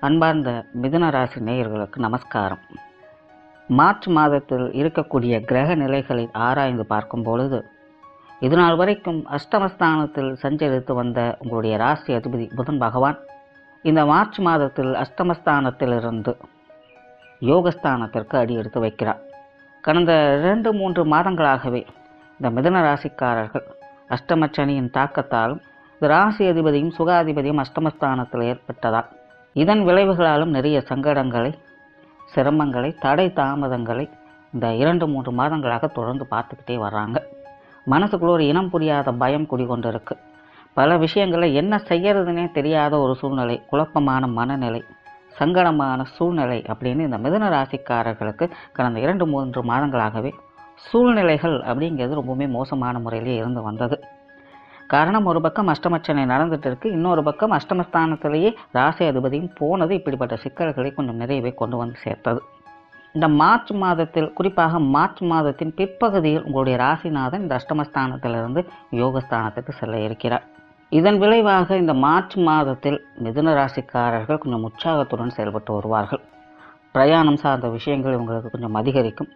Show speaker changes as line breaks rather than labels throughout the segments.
அன்பார்ந்த மிதுன ராசி நேயர்களுக்கு நமஸ்காரம். மார்ச் மாதத்தில் இருக்கக்கூடிய கிரக நிலைகளை ஆராய்ந்து பார்க்கும் பொழுது இதுநாள் வரைக்கும் அஷ்டமஸ்தானத்தில் சஞ்சரித்து வந்த உங்களுடைய ராசி அதிபதி புதன் பகவான் இந்த மார்ச் மாதத்தில் அஷ்டமஸ்தானத்திலிருந்து யோகஸ்தானத்திற்கு அடி எடுத்து வைக்கிறார். கடந்த இரண்டு மூன்று மாதங்களாகவே இந்த மிதுன ராசிக்காரர்கள் அஷ்டமச்சனியின் தாக்கத்தாலும் இந்த ராசி அதிபதியும் சுகாதிபதியும் அஷ்டமஸ்தானத்தில் ஏற்பட்டதால் இதன் விளைவுகளாலும் நிறைய சங்கடங்களை சிரமங்களை தடை தாமதங்களை இந்த இரண்டு மூன்று மாதங்களாக தொடர்ந்து பார்த்துக்கிட்டே வர்றாங்க. மனசுக்குள்ள ஒரு இனம் புரியாத பயம் குடிகொண்டிருக்கு. பல விஷயங்களை என்ன செய்யறதுனே தெரியாத ஒரு சூழ்நிலை குழப்பமான மனநிலை சங்கடமான சூழ்நிலை அப்படின்னு இந்த மிதுன ராசிக்காரர்களுக்கு கடந்த இரண்டு மூன்று மாதங்களாகவே சூழ்நிலைகள் அப்படிங்கிறது ரொம்பவுமே மோசமான முறையிலே இருந்து வந்தது. காரணம் ஒரு பக்கம் அஷ்டமச்சனை நடந்துட்டு இருக்கு இன்னொரு பக்கம் அஷ்டமஸ்தானத்திலேயே ராசி அதிபதியும் போனது இப்படிப்பட்ட சிக்கல்களை கொஞ்சம் நிறையவே கொண்டு வந்து சேர்த்தது. இந்த மார்ச் மாதத்தில் குறிப்பாக மார்ச் மாதத்தின் பிற்பகுதியில் உங்களுடைய ராசிநாதன் இந்த அஷ்டமஸ்தானத்திலிருந்து யோகஸ்தானத்துக்கு செல்ல இருக்கிறார். இதன் விளைவாக இந்த மார்ச் மாதத்தில் மிதுன ராசிக்காரர்கள் கொஞ்சம் உற்சாகத்துடன் செயல்பட்டு வருவார்கள். பிரயாணம் சார்ந்த விஷயங்கள் இவங்களுக்கு கொஞ்சம் அதிகரிக்கும்.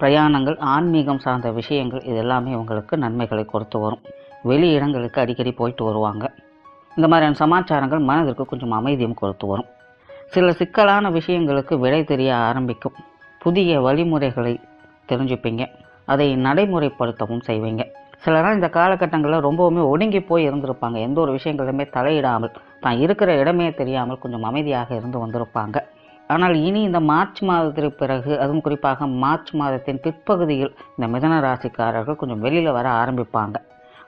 பிரயாணங்கள் ஆன்மீகம் சார்ந்த விஷயங்கள் இது எல்லாமே உங்களுக்கு நன்மைகளை கொடுத்து வரும். வெளி இடங்களுக்கு அடிக்கடி போயிட்டு வருவாங்க. இந்த மாதிரியான சமாச்சாரங்கள் மனதிற்கு கொஞ்சம் அமைதியும் கொடுத்து வரும். சில சிக்கலான விஷயங்களுக்கு விடை தெரிய ஆரம்பிக்கும். புதிய வழிமுறைகளை தெரிஞ்சுப்பீங்க. அதை நடைமுறைப்படுத்தவும் செய்வீங்க. சிலரால் இந்த காலகட்டங்களில் ரொம்பவுமே ஒடுங்கி போய் இருந்திருப்பாங்க. எந்த ஒரு விஷயங்களுமே தலையிடாமல் தான் இருக்கிற இடமே தெரியாமல் கொஞ்சம் அமைதியாக இருந்து வந்திருப்பாங்க. ஆனால் இனி இந்த மார்ச் மாதத்திற்கு பிறகு அதுவும் குறிப்பாக மார்ச் மாதத்தின் பிற்பகுதியில் இந்த மிதன ராசிக்காரர்கள் கொஞ்சம் வெளியில் வர ஆரம்பிப்பாங்க.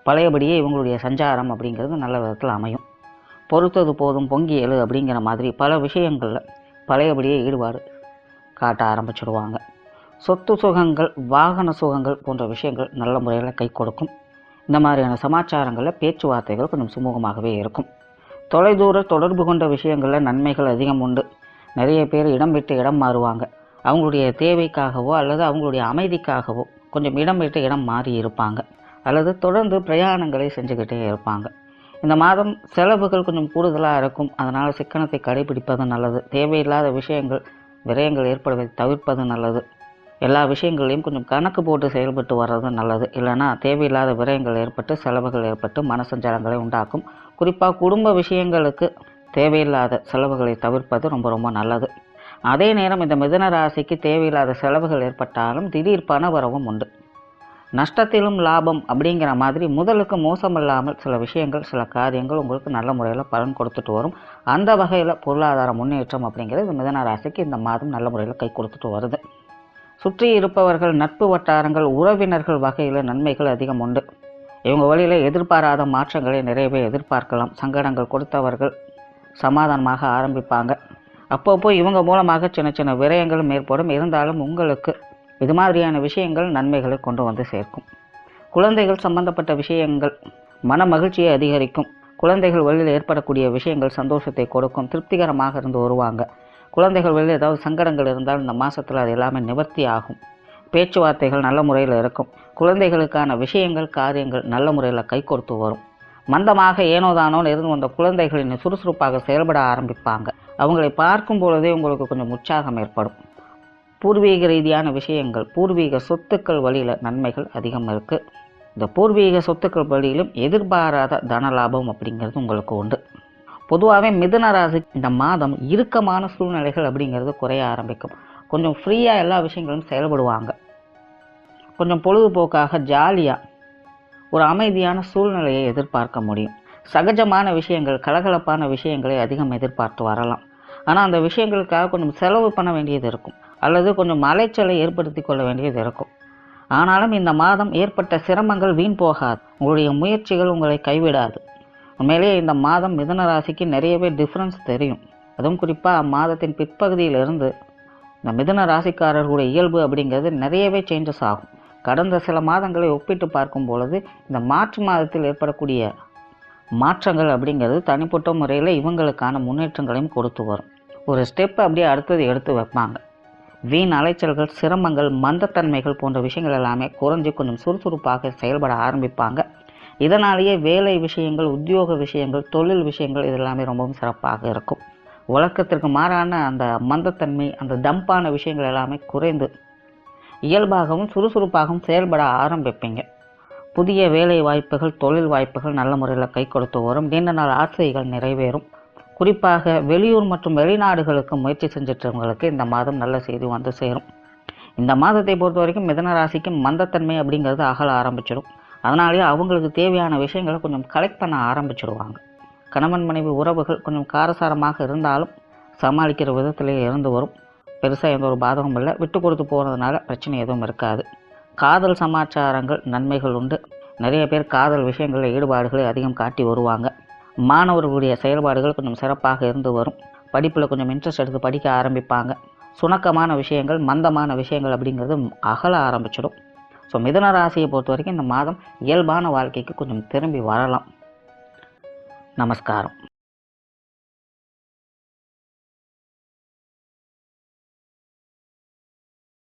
பழையபடியே இவங்களுடைய சஞ்சாரம் அப்படிங்கிறது நல்ல விதத்தில் அமையும். பொறுத்தது போதும் பொங்கி எழு அப்படிங்கிற மாதிரி பல விஷயங்களில் பழையபடியே ஈடுபாடு காட்ட ஆரம்பிச்சிடுவாங்க. சொத்து சுகங்கள் வாகன சுகங்கள் போன்ற விஷயங்கள் நல்ல முறையில் கை கொடுக்கும். இந்த மாதிரியான சமாச்சாரங்களில் பேச்சுவார்த்தைகள் கொஞ்சம் சுமூகமாகவே இருக்கும். தொலைதூர தொடர்பு கொண்ட விஷயங்களில் நன்மைகள் அதிகம் உண்டு. நிறைய பேர் இடம் விட்டு இடம் மாறுவாங்க. அவங்களுடைய தேவைக்காகவோ அல்லது அவங்களுடைய அமைதிக்காகவோ கொஞ்சம் இடம் விட்டு இடம் மாறி இருப்பாங்க. அல்லது தொடர்ந்து பிரயாணங்களை செஞ்சுக்கிட்டே இருப்பாங்க. இந்த மாதம் செலவுகள் கொஞ்சம் கூடுதலாக இருக்கும். அதனால் சிக்கனத்தை கடைபிடிப்பது நல்லது. தேவையில்லாத விஷயங்கள் விரயங்கள் ஏற்படுவதை தவிர்ப்பது நல்லது. எல்லா விஷயங்களையும் கொஞ்சம் கணக்கு போட்டு செயல்பட்டு வர்றது நல்லது. இல்லைன்னா தேவையில்லாத விரயங்கள் ஏற்பட்டு செலவுகள் ஏற்பட்டு மனசஞ்சலங்களை உண்டாக்கும். குறிப்பாக குடும்ப விஷயங்களுக்கு தேவையில்லாத செலவுகளை தவிர்ப்பது ரொம்ப ரொம்ப நல்லது. அதே நேரம் இந்த மிதன ராசிக்கு தேவையில்லாத செலவுகள் ஏற்பட்டாலும் திடீர் பண வரவும் உண்டு. நஷ்டத்திலும் லாபம் அப்படிங்கிற மாதிரி முதலுக்கு மோசமில்லாமல் சில விஷயங்கள் சில காரியங்கள் உங்களுக்கு நல்ல முறையில் பலன் கொடுத்துட்டு வரும். அந்த வகையில் பொருளாதார முன்னேற்றம் அப்படிங்கிறது மிதன ராசிக்கு இந்த மாதம் நல்ல முறையில் கை கொடுத்துட்டு வருது. சுற்றி இருப்பவர்கள் நட்பு வட்டாரங்கள் உறவினர்கள் வகையில் நன்மைகள் அதிகம் உண்டு. இவங்க வழியில் எதிர்பாராத மாற்றங்களை நிறையவே எதிர்பார்க்கலாம். சங்கடங்கள் கொடுத்தவர்கள் சமாதானமாக ஆரம்பிப்பாங்க. அப்பப்போ இவங்க மூலமாக சின்ன சின்ன விரயங்களும் ஏற்படும். இருந்தாலும் உங்களுக்கு இது மாதிரியான விஷயங்கள் நன்மைகளை கொண்டு வந்து சேர்க்கும். குழந்தைகள் சம்பந்தப்பட்ட விஷயங்கள் மன மகிழ்ச்சியை அதிகரிக்கும். குழந்தைகள் வழியில் ஏற்படக்கூடிய விஷயங்கள் சந்தோஷத்தை கொடுக்கும். திருப்திகரமாக இருந்து வருவாங்க. குழந்தைகள் வழியில் ஏதாவது சங்கடங்கள் இருந்தால் இந்த மாதத்தில் அது எல்லாமே நிவர்த்தி ஆகும். பேச்சுவார்த்தைகள் நல்ல முறையில் இருக்கும். குழந்தைகளுக்கான விஷயங்கள் காரியங்கள் நல்ல முறையில் கை கொடுத்து வரும். மந்தமாக ஏனோதானோன்னு இருந்து வந்த குழந்தைகளின் சுறுசுறுப்பாக செயல்பட ஆரம்பிப்பாங்க. அவங்களை பார்க்கும் பொழுதே உங்களுக்கு கொஞ்சம் உற்சாகம் ஏற்படும். பூர்வீக ரீதியான விஷயங்கள் பூர்வீக சொத்துக்கள் வழியில் நன்மைகள் அதிகம் இருக்குது இந்த பூர்வீக சொத்துக்கள் வழியிலும் எதிர்பாராத தன லாபம் அப்படிங்கிறது உங்களுக்கு உண்டு. பொதுவாகவே மிதுன ராசி இந்த மாதம் இறுக்கமான சூழ்நிலைகள் அப்படிங்கிறது குறைய ஆரம்பிக்கும். கொஞ்சம் ஃப்ரீயாக எல்லா விஷயங்களும் செயல்படுவாங்க. கொஞ்சம் பொழுதுபோக்காக ஜாலியாக ஒரு அமைதியான சூழ்நிலையை எதிர்பார்க்க முடியும். சகஜமான விஷயங்கள் கலகலப்பான விஷயங்களை அதிகம் எதிர்பார்த்து வரலாம். ஆனால் அந்த விஷயங்களுக்காக கொஞ்சம் செலவு பண்ண வேண்டியது இருக்கும். அல்லது கொஞ்சம் அலைச்சலை ஏற்படுத்தி கொள்ள வேண்டியது இருக்கும். ஆனாலும் இந்த மாதம் ஏற்பட்ட சிரமங்கள் வீண் போகாது. உங்களுடைய முயற்சிகள் உங்களை கைவிடாது. உண்மையிலேயே இந்த மாதம் மிதன ராசிக்கு நிறையவே டிஃப்ரென்ஸ் தெரியும். அதுவும் குறிப்பாக மாதத்தின் பிற்பகுதியிலிருந்து இந்த மிதன ராசிக்காரர்களுடைய இயல்பு அப்படிங்கிறது நிறையவே சேஞ்சஸ் ஆகும். கடந்த சில மாதங்களை ஒப்பிட்டு பார்க்கும் பொழுது இந்த மார்ச் மாதத்தில் ஏற்படக்கூடிய மாற்றங்கள் அப்படிங்கிறது தனிப்பட்ட முறையில் இவங்களுக்கான முன்னேற்றங்களையும் கொடுத்து வரும். ஒரு ஸ்டெப் அப்படியே அடுத்தது எடுத்து வைப்பாங்க. வீண் அலைச்சல்கள் சிரமங்கள் மந்தத்தன்மைகள் போன்ற விஷயங்கள் எல்லாமே குறைஞ்சி கொஞ்சம் சுறுசுறுப்பாக செயல்பட ஆரம்பிப்பாங்க. இதனாலேயே வேலை விஷயங்கள் உத்தியோக விஷயங்கள் தொழில் விஷயங்கள் இதெல்லாமே ரொம்பவும் சிறப்பாக இருக்கும். வழக்கத்திற்கு மாறான அந்த மந்தத்தன்மை அந்த டம்பான விஷயங்கள் எல்லாமே குறைந்து இயல்பாகவும் சுறுசுறுப்பாகவும் செயல்பட ஆரம்பிப்பீங்க. புதிய வேலை வாய்ப்புகள் தொழில் வாய்ப்புகள் நல்ல முறையில் கை கொடுத்து வரும். நீண்ட நாள் ஆசைகள் நிறைவேறும். குறிப்பாக வெளியூர் மற்றும் வெளிநாடுகளுக்கு முயற்சி செஞ்சிட்டவங்களுக்கு இந்த மாதம் நல்ல செய்தி வந்து சேரும். இந்த மாதத்தை பொறுத்த வரைக்கும் மிதன ராசிக்கு மந்தத்தன்மை அப்படிங்கிறது அகல ஆரம்பிச்சிடும். அதனாலேயே அவங்களுக்கு தேவையான விஷயங்களை கொஞ்சம் கலெக்ட் பண்ண ஆரம்பிச்சிடுவாங்க. கணவன் மனைவி உறவுகள் கொஞ்சம் காரசாரமாக இருந்தாலும் சமாளிக்கிற விதத்திலே இருந்து வரும். பெருசாக எந்த ஒரு பாதகமும் இல்லை. விட்டு கொடுத்து போகிறதுனால பிரச்சனை எதுவும் இருக்காது. காதல் சமாச்சாரங்கள் நன்மைகள் உண்டு. நிறைய பேர் காதல் விஷயங்களில் ஈடுபாடுகளை அதிகம் காட்டி வருவாங்க. மாணவர்களுடைய செயல்பாடுகள் கொஞ்சம் சிறப்பாக இருந்து வரும். படிப்பில் கொஞ்சம் இன்ட்ரெஸ்ட் எடுத்து படிக்க ஆரம்பிப்பாங்க. சுணக்கமான விஷயங்கள் மந்தமான விஷயங்கள் அப்படிங்கிறது அகல ஆரம்பிச்சிடும். ஸோ மிதன ராசியை பொறுத்த வரைக்கும் இந்த மாதம் இயல்பான வாழ்க்கைக்கு கொஞ்சம் திரும்பி வரலாம். நமஸ்காரம்.